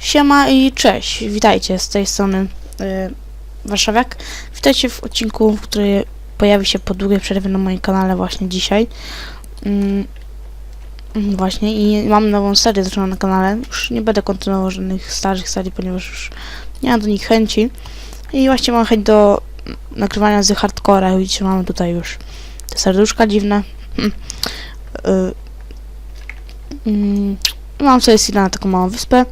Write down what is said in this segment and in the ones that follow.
Siema i cześć, witajcie z tej strony y, Warszawiak. Witajcie w odcinku, który pojawi się po długiej przerwie na moim kanale właśnie dzisiaj. Mm, właśnie i mam nową serię zaczęłam na kanale. Już nie będę kontynuował żadnych starych serii, ponieważ już nie mam do nich chęci. I właśnie mam chęć do nagrywania z hardcora. Widzicie, mamy tutaj już te serduszka dziwne. Mm. Y, mm, mam sobie Sila na taką małą wyspę.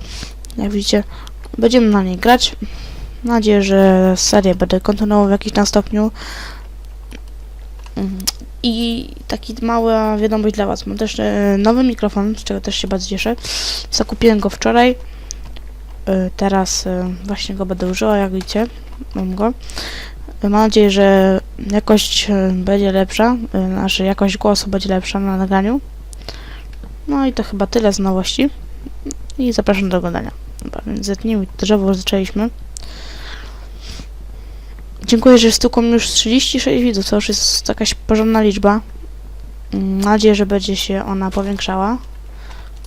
Jak widzicie, będziemy na niej grać. Mam nadzieję, że serię będę kontynuował w jakimś tam stopniu. I taki mała wiadomość dla Was. Mam też e, nowy mikrofon, z czego też się bardzo cieszę. Zakupiłem go wczoraj. E, teraz e, właśnie go będę użyła, jak widzicie. Mam go. Mam nadzieję, że jakość będzie lepsza. Znaczy, jakość głosu będzie lepsza na nagraniu. No i to chyba tyle z nowości. I zapraszam do oglądania. Dobra, więc zetnijmy drzewo, zaczęliśmy. Dziękuję, że stukło mi już 36 widzów, to już jest jakaś porządna liczba. Mm, Mam nadzieję, że będzie się ona powiększała.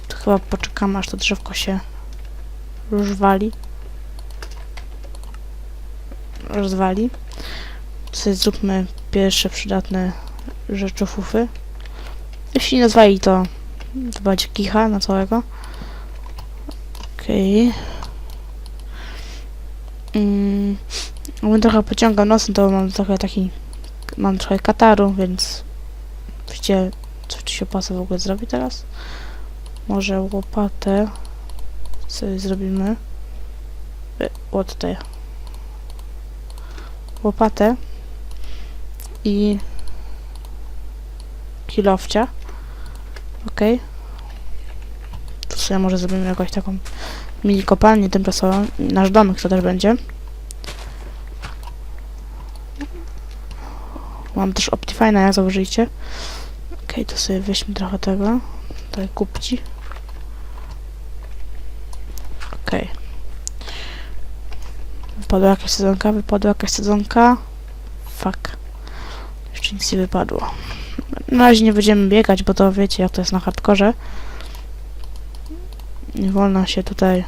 To chyba poczekam, aż to drzewko się rozwali. Rozwali. Sobie zróbmy pierwsze przydatne rzeczy fufy. Jeśli nie nazwali, to to będzie kicha na całego. Okej. Mm, jakbym trochę pociągał nosem, to mam trochę taki... Mam trochę kataru, więc... Wiecie, co ci się opłaca w ogóle zrobić teraz? Może łopatę sobie zrobimy. E, O, tutaj. Łopatę. I... Kilowcia. Okej. Tu sobie może zrobimy jakąś taką mini kopalnię tymczasową. Nasz domek to też będzie. Mam też Optifine'a, jak założycie. Okej, to sobie weźmy trochę tego. Tutaj kupci. Okej. Wypadła jakaś sezonka, wypadła jakaś sezonka. Fuck. Jeszcze nic nie wypadło. Na razie nie będziemy biegać, bo to wiecie jak to jest na hardkorze. Nie wolno się tutaj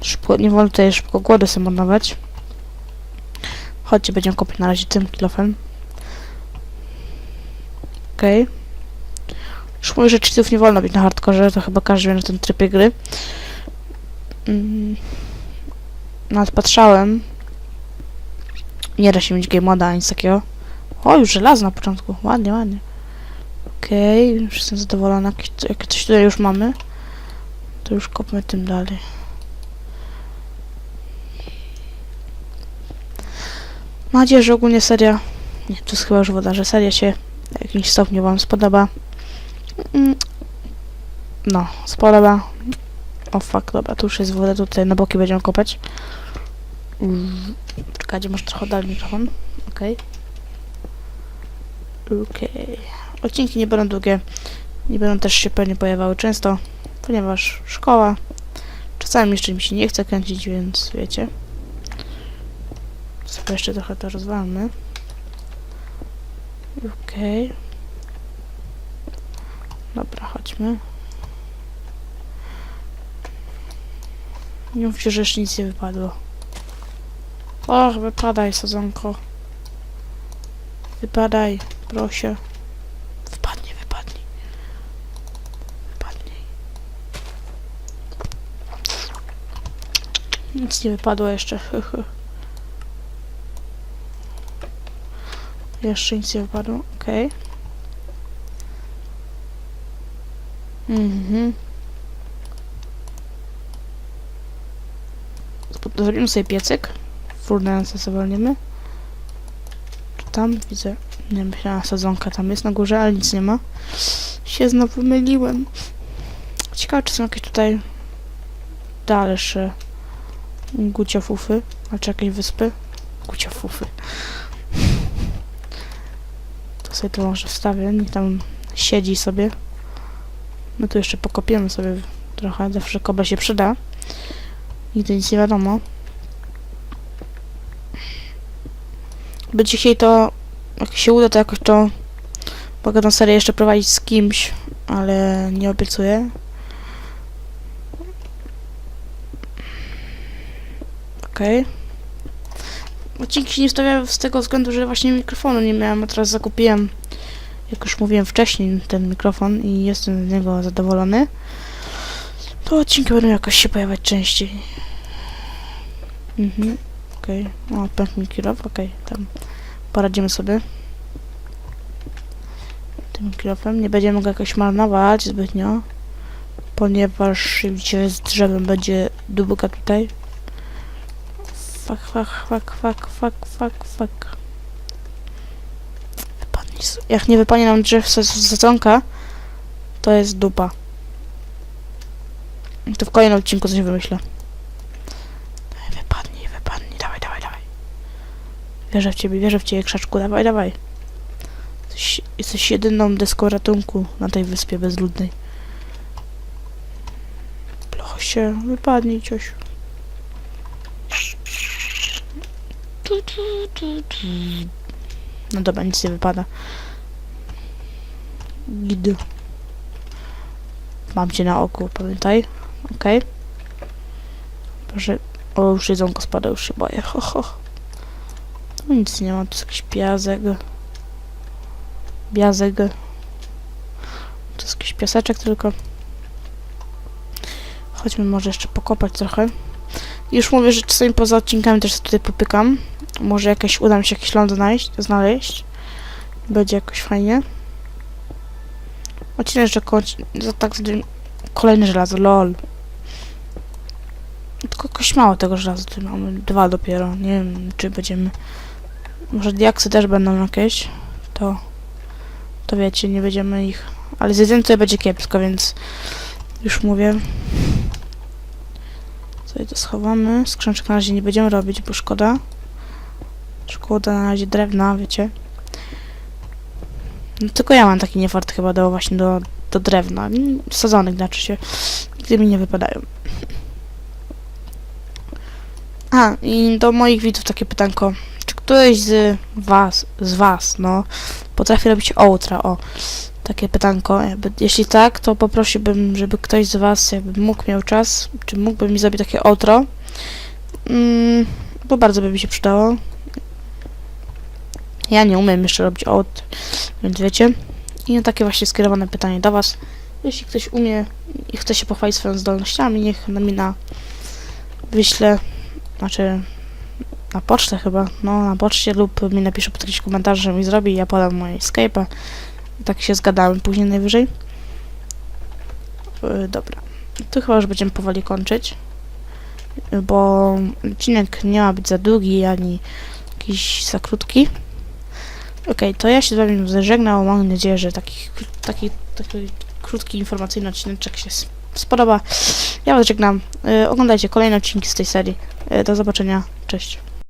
szybko, nie wolno tutaj szybko głody sobie marnować. Chodźcie, będziemy kopać na razie tym kilofem. Okej. Okay. Już mówię, że cheatów nie wolno być na hardkorze, to chyba każdy wie na tym trybie gry. Mm. Nawet patrzałem. Nie da się mieć game moda, nic takiego. O, już żelazo na początku. Ładnie, ładnie. Okej, już jestem zadowolona. Jak coś tutaj już mamy, to już kopmy tym dalej. Mam nadzieję, że ogólnie seria... Nie, to jest chyba już woda, że seria się w jakimś stopniu wam spodoba. Mm. No, spodoba. O fuck, dobra, tu już jest woda, tutaj na boki będziemy kopać. Czekajcie, może trochę dalej mikrofon. Okej. Okej. Odcinki nie będą długie. Nie będą też się pewnie pojawiały często, ponieważ szkoła. Czasami jeszcze mi się nie chce kręcić, więc wiecie. Sobie jeszcze trochę to rozwalmy. Okej. Dobra, chodźmy. Nie mówcie, że jeszcze nic nie wypadło. Och, wypadaj, sadzonko. Wypadaj, proszę. Wypadnie, wypadnie. Wypadnie. Nic nie wypadło jeszcze. jeszcze nic nie wypadło, okej. Mhm. Spo- Zrobimy sobie piecyk. Furnace zawolnimy. Czy tam widzę nie myślałam, sadzonka tam jest na górze, ale nic nie ma. Się znowu myliłem. Ciekawe, czy są jakieś tutaj dalsze guciofufy, znaczy jakieś wyspy. Guciofufy. Sobie to może wstawię, niech tam siedzi sobie. My tu jeszcze pokopiemy sobie trochę, zawsze kobra się przyda. Nigdy nic nie wiadomo. By dzisiaj to, jak się uda, to jakoś to mogę tę serię jeszcze prowadzić z kimś, ale nie obiecuję. Okej. Odcinki się nie wstawiały z tego względu, że właśnie mikrofonu nie miałem, a teraz zakupiłem, jak już mówiłem wcześniej, ten mikrofon i jestem z niego zadowolony. To odcinki będą jakoś się pojawiać częściej. Mhm, okej. O, pęk mi kilof, okej, tam poradzimy sobie. Tym kilofem. Nie będziemy go jakoś marnować zbytnio, ponieważ widzicie, z drzewem będzie długa tutaj. Fuck, fuck, fuck, fuck, fuck, fuck, fuck. Wypadnie. Jak nie wypadnie nam drzew z z sadzonka, to jest dupa. To w kolejnym odcinku coś wymyślę. Wypadnij, wypadnij, dawaj, dawaj, dawaj. Wierzę w ciebie, wierzę w ciebie, krzaczku, dawaj, dawaj. Jesteś, jesteś jedyną deską ratunku na tej wyspie bezludnej. Blosie, wypadnij, ciosiu. Tu, tu, tu, tu. No dobra, nic nie wypada. Gid. Mam cię na oku, pamiętaj. Okej. Proszę. O, już jedzonko spada, już się boję. Ho, ho. Tu nic nie ma, tu jest jakiś piasek. Biazek. To jest jakiś piaseczek tylko. Chodźmy może jeszcze pokopać trochę. Już mówię, że czasami poza odcinkami też tutaj popykam. Może jakieś uda mi się jakiś ląd znaleźć. znaleźć. Będzie jakoś fajnie. Odcinek, że za tak Kolejne żelazo, lol. Tylko jakoś mało tego żelaza, tu mamy dwa dopiero. Nie wiem, czy będziemy... Może diaksy też będą jakieś. To... To wiecie, nie będziemy ich... Ale z jedzeniem to będzie kiepsko, więc... Już mówię. Sobie to schowamy. Skrzyneczek na razie nie będziemy robić, bo szkoda. Szkoda na razie drewna, wiecie. No, tylko ja mam taki niefart chyba do właśnie do, do drewna. Sadzonych znaczy się. Nigdy mi nie wypadają. A, i do moich widzów takie pytanko. Czy któryś z was, z was, no, potrafi robić outra, o. Takie pytanko. Jakby, jeśli tak, to poprosiłbym, żeby ktoś z was jakby mógł, miał czas, czy mógłby mi zrobić takie outro. Mm, bo bardzo by mi się przydało. Ja nie umiem jeszcze robić out, więc wiecie. I takie właśnie skierowane pytanie do was. Jeśli ktoś umie i chce się pochwalić swoimi zdolnościami, niech na mi na wyśle, znaczy na pocztę chyba, no na poczcie lub mi napisze pod jakiś komentarz, że mi zrobi ja podam moje Skype'a. Tak się zgadałem później najwyżej. Yy, dobra. Tu chyba już będziemy powoli kończyć. Bo odcinek nie ma być za długi, ani jakiś za krótki. Okej, to ja się z wami żegnam. Mam nadzieję, że taki, taki, taki krótki informacyjny odcinek się spodoba. Ja was żegnam. Yy, oglądajcie kolejne odcinki z tej serii. Yy, do zobaczenia. Cześć.